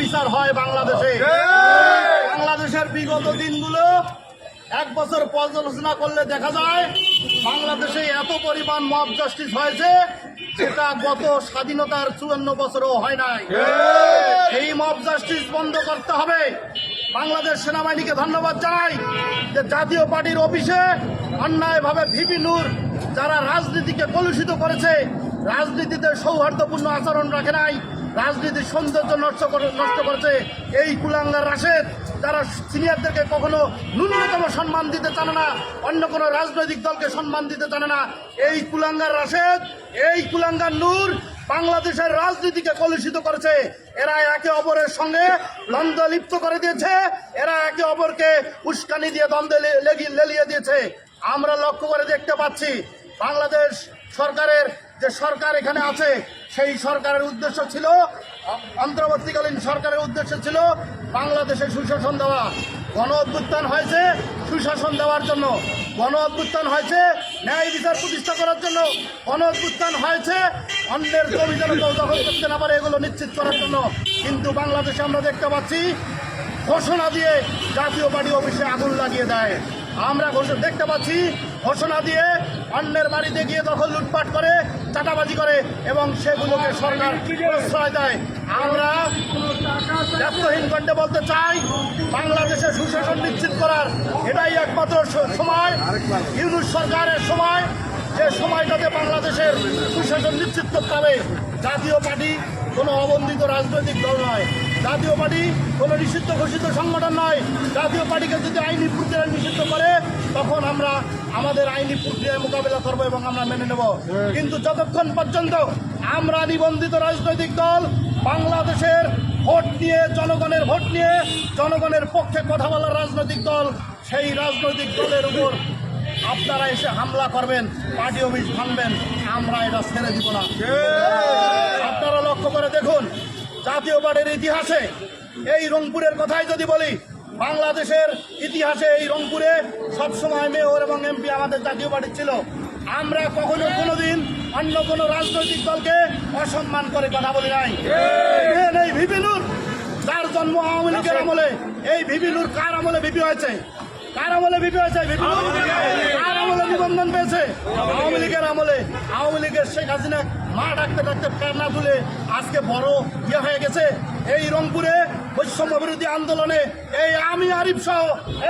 বিচার হয় বাংলাদেশে। বাংলাদেশের বিগত দিনগুলো এক বছর পর্যালোচনা করলে দেখা যায় বাংলাদেশে এত পরিমাণ মব জাস্টিস হয়েছে সেটা গত স্বাধীনতার চুয়ান্ন বছরও হয় নাই। এই মব জাস্টিস বন্ধ করতে হবে। বাংলাদেশ সেনাবাহিনীকে ধন্যবাদ জানাই যে জাতীয় পার্টির অফিসে অন্যায়ভাবে ভিপি নূর যারা রাজনীতিকে কলুষিত করেছে রাজনীতিতে সৌহার্দ্যপূর্ণ আচরণ রাখে নাই। রাজনীতির সৌন্দর্য নষ্ট করে, নষ্ট করেছে এই কুলাঙ্গার রাশেদ, যারা সিনিয়রদেরকে কখনো ন্যূনতম সম্মান দিতে জানে না, অন্য কোনো রাজনৈতিক দলকে সম্মান দিতে জানে না। এই কুলাঙ্গার রাশেদ, এই কুলাঙ্গার নূর বাংলাদেশের রাজনীতিকে কলুষিত করেছে। এরা একে অপরের সঙ্গে দ্বন্দ্ব লিপ্ত করে দিয়েছে। এরা একে অপরকে উস্কানি দিয়ে দ্বন্দ্বে লেলিয়ে দিয়েছে। আমরা লক্ষ্য করে দেখতে পাচ্ছি, বাংলাদেশ সরকারের যে সরকার এখানে আছে সেই সরকারের উদ্দেশ্য ছিল, অন্তর্বর্তীকালীন সরকারের উদ্দেশ্য ছিল বাংলাদেশে সুশাসন দেওয়া। গণ অভ্যুত্থান হয়েছে সুশাসন দেওয়ার জন্য। গণ অভ্যুত্থান হয়েছে ন্যায় বিচার প্রতিষ্ঠা করার জন্য। গণ অভ্যুত্থান হয়েছে অন্যের জমি যেন কেউ দখল করতে না পারে, এগুলো নিশ্চিত করার জন্য। কিন্তু বাংলাদেশে আমরা দেখতে পাচ্ছি, ঘোষণা দিয়ে জাতীয় পার্টি অফিসে আগুন লাগিয়ে দেয়। আমরা দেখতে পাচ্ছি, ঘোষণা দিয়ে অন্যের বাড়িতে গিয়ে দখল লুটপাট করে চাটাবাজি করে এবং সেগুলোকে সরকার প্রশ্রয় দেয়। আমরা ব্যর্থহীন কণ্ঠে বলতে চাই বাংলাদেশে সুশাসন নিশ্চিত করার এটাই একমাত্র সময়, ইউনুস সরকারের সময়, যে সময়টাতে বাংলাদেশের সুশাসন নিশ্চিত করতে হবে। জাতীয় পার্টি কোনো অবন্ধিত রাজনৈতিক দল নয়। জাতীয় পার্টি কোনো নিষিদ্ধ ঘোষিত সংগঠন নয়। জাতীয় পার্টিকে যদি আইনি প্রক্রিয়া নিষিদ্ধ তখন আমরা আমাদের আইনি প্রক্রিয়ায় মোকাবেলা করব এবং আমরা মেনে নেব। কিন্তু যতক্ষণ পর্যন্ত আমরা নিবন্ধিত রাজনৈতিক দল বাংলাদেশের ভোট নিয়ে জনগণের ভোট নিয়ে, জনগণের পক্ষে কথা বলার রাজনৈতিক দল, সেই রাজনৈতিক দলের উপর আপনারা এসে হামলা করবেন, পার্টি অফিস ভাঙবেন, আমরা এটা ছেড়ে দিব না। আপনারা লক্ষ্য করে দেখুন, জাতীয় পার্টির ইতিহাসে এই রংপুরের কথাই যদি বলি বাংলাদেশের ইতিহাসে এই রংপুরে সবসময় মেয়র এবং এমপি আমাদের জাতীয় পার্টির ছিল। আমরা কখনো কোনোদিন অন্য কোনো রাজনৈতিক দলকে অসম্মান করে কথা বলি নাই। এই ভিপিনুর যার জন্ম আওয়ামী লীগের আমলে এই ভিপিনুর কার আমলে ভিপি হয়েছে? কার আমলে ভিপি হয়েছে কার আমলে নিবন্ধন পেয়েছে? আওয়ামী লীগের আমলে। আওয়ামী লীগের শেখ হাসিনা মা ডাকতে ডাকতে ফের না তুলে আজকে বড় ইয়ে হয়ে গেছে। এই রংপুরে বৈষম্য বিরোধী আন্দোলনে এই আমি আরিফ সহ,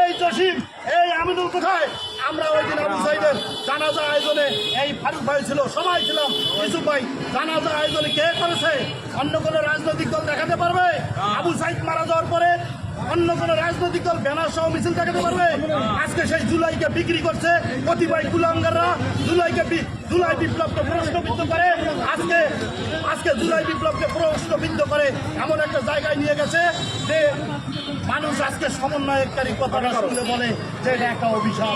এই জসিম, এই আমিনুল কোথায়? আমরা ওই দিন আবু সাইদের জানাজা আয়োজনে এই ফারুক ভাই ছিল, সবাই ছিলাম। ইসুফ ভাই, জানাজা আয়োজনে কে করেছে? অন্য কোনো রাজনৈতিক দল দেখাতে পারবে? আবু সাইদ মারা যাওয়ার পরে অন্য কোন রাজনৈতিক দল ব্যানার সহ মিছিল দেখাতে পারবে? আজকে সেই জুলাইকে বিক্রি করছে কতিপয় কুলাঙ্গাররা। বি- জুলাই বিপ্লবকে প্রশ্নবিদ্ধ করে, আজকে আজকে জুলাই বিপ্লবকে প্রশ্নবিদ্ধ করে এমন একটা জায়গায় নিয়ে গেছে যে মানুষ আজকে সমন্বয়কারী কথাটা শুনলে বলে যে এটা একটা অভিশাপ।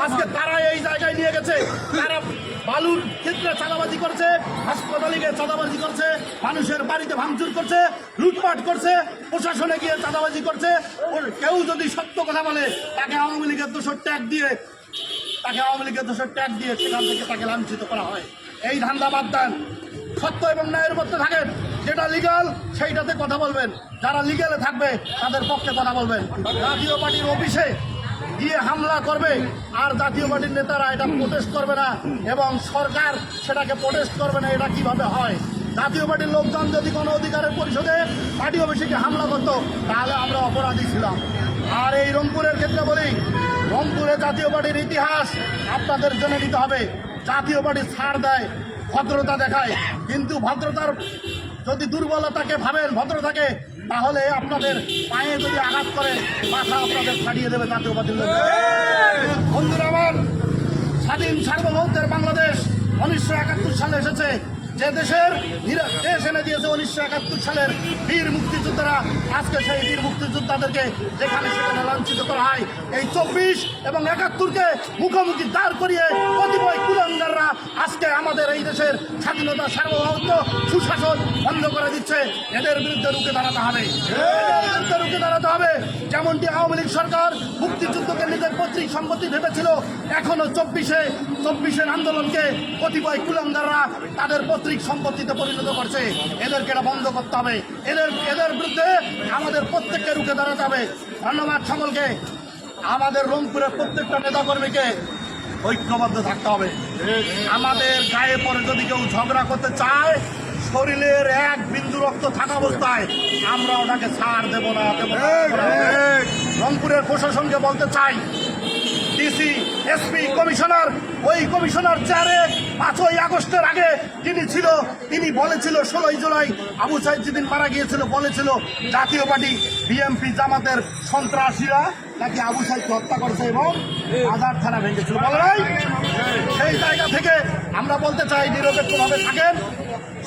আজকে তারা এই জায়গায় নিয়ে গেছে। তারা বালুর ক্ষেত্রে চাঁদাবাজি করছে, হাসপাতালে গিয়ে চাঁদাবাজি করছে, মানুষের বাড়িতে ভাঙচুর করছে, লুটপাট করছে, প্রশাসনে গিয়ে চাঁদাবাজি করছে। কেউ যদি সত্য কথা বলে, তাকে আওয়ামী লীগের দোষর ট্যাগ দিয়ে তাকে আওয়ামী লীগের দোষর ট্যাগ দিয়ে সেখান থেকে তাকে লাঞ্ছিত করা হয়। এই ধান্দা বাদ দেন। সত্য এবং ন্যায়ের মধ্যে থাকেন। যেটা লিগাল সেইটাতে কথা বলবেন। যারা লিগালে থাকবে, তাদের পক্ষে কথা বলবেন। জাতীয় পার্টির অফিসে গিয়ে হামলা করবে, আর জাতীয় পার্টির নেতারা এটা প্রোটেস্ট করবে না, এবং সরকার সেটাকে প্রোটেস্ট করবে না, এটা কীভাবে হয়? জাতীয় পার্টির লোকজন যদি কোনো অধিকারের পরিষদে পার্টি অফিসে হামলা করতো, তাহলে আমরা অপরাধী ছিলাম। আর এই রংপুরের ক্ষেত্রে বলি রংপুরে জাতীয় পার্টির ইতিহাস আপনাদের জেনে নিতে হবে। জাতীয় পার্টি ছাড় দেয়, ভদ্রতা দেখায়। কিন্তু ভদ্রতার যদি দুর্বলতাকে ভাবেন ভদ্রতাকে, তাহলে আপনাদের পায়ে যদি আঘাত করে, মাথা আপনাদের ছাড়িয়ে দেবে জাতীয় পার্টির বন্ধুরা আমার স্বাধীন সার্বভৌমত্বের বাংলাদেশ উনিশশো একাত্তর সালে এসেছে। যে দেশের দেশ এনে দিয়েছে উনিশশো একাত্তর সালের বীর মুক্তিযোদ্ধারা। আজকে সেই বীর মুক্তিযোদ্ধাদেরকে যেখানে সেখানে লাঞ্ছিত করা হয়, এই চব্বিশ এবং একাত্তরকে মুখোমুখি দাঁড় করিয়ে কতিপয় কুলঙ্গাররা আজকে আমাদের এই দেশের স্বাধীনতা, সার্বভৌমত্ব, সুশাসন বন্ধ করে দিচ্ছে। এদের বিরুদ্ধে রুখে দাঁড়াতে হবে। এদের বিরুদ্ধে রুখে দাঁড়াতে হবে। যেমনটি আওয়ামী লীগ সরকার মুক্তিযুদ্ধকে নিজের পৈতৃক সম্পত্তি ভেবেছিল, এখনও চব্বিশে, চব্বিশের আন্দোলনকে কতিপয় কুলাঙ্গাররা তাদের পৈতৃক সম্পত্তিতে পরিণত করছে। এদেরকে এটা বন্ধ করতে হবে। এদের এদের বিরুদ্ধে আমাদের প্রত্যেককে রুখে দাঁড়াতে হবে। ধন্যবাদ সকলকে। আমাদের রংপুরের প্রত্যেকটা নেতাকর্মীকে ঐক্যবদ্ধ থাকতে হবে। আমাদের গায়ে পরে যদি কেউ ঝগড়া করতে চায় শরীরের এক বিন্দু রক্ত থাকা অবস্থায় আমরা ওটাকে ছাড় দেব না দেব না, রংপুরের প্রশাসনকে বলতে চাই ডিসি এসপি কমিশনার ওই কমিশনার চেয়ারে পাঁচই আগস্টের আগে তিনি ছিল তিনি বলেছিল ষোলোই জুলাই আবু সাইদ যেদিন মারা গিয়েছিল বলেছিল জাতীয় পার্টি বিএমপি জামাতের সন্ত্রাসীরা নাকি আবু সাইদকে হত্যা করেছে এবং আধার থানা ভেঙেছিল। বলে নাই সেই জায়গা থেকে আমরা বলতে চাই নিরপেক্ষভাবে থাকেন।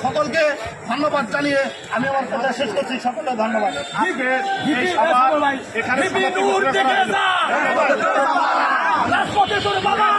সকলকে ধন্যবাদ জানিয়ে আমি আমার কথা শেষ করছি সকলকে ধন্যবাদ এখানে। রাজপথে বাবা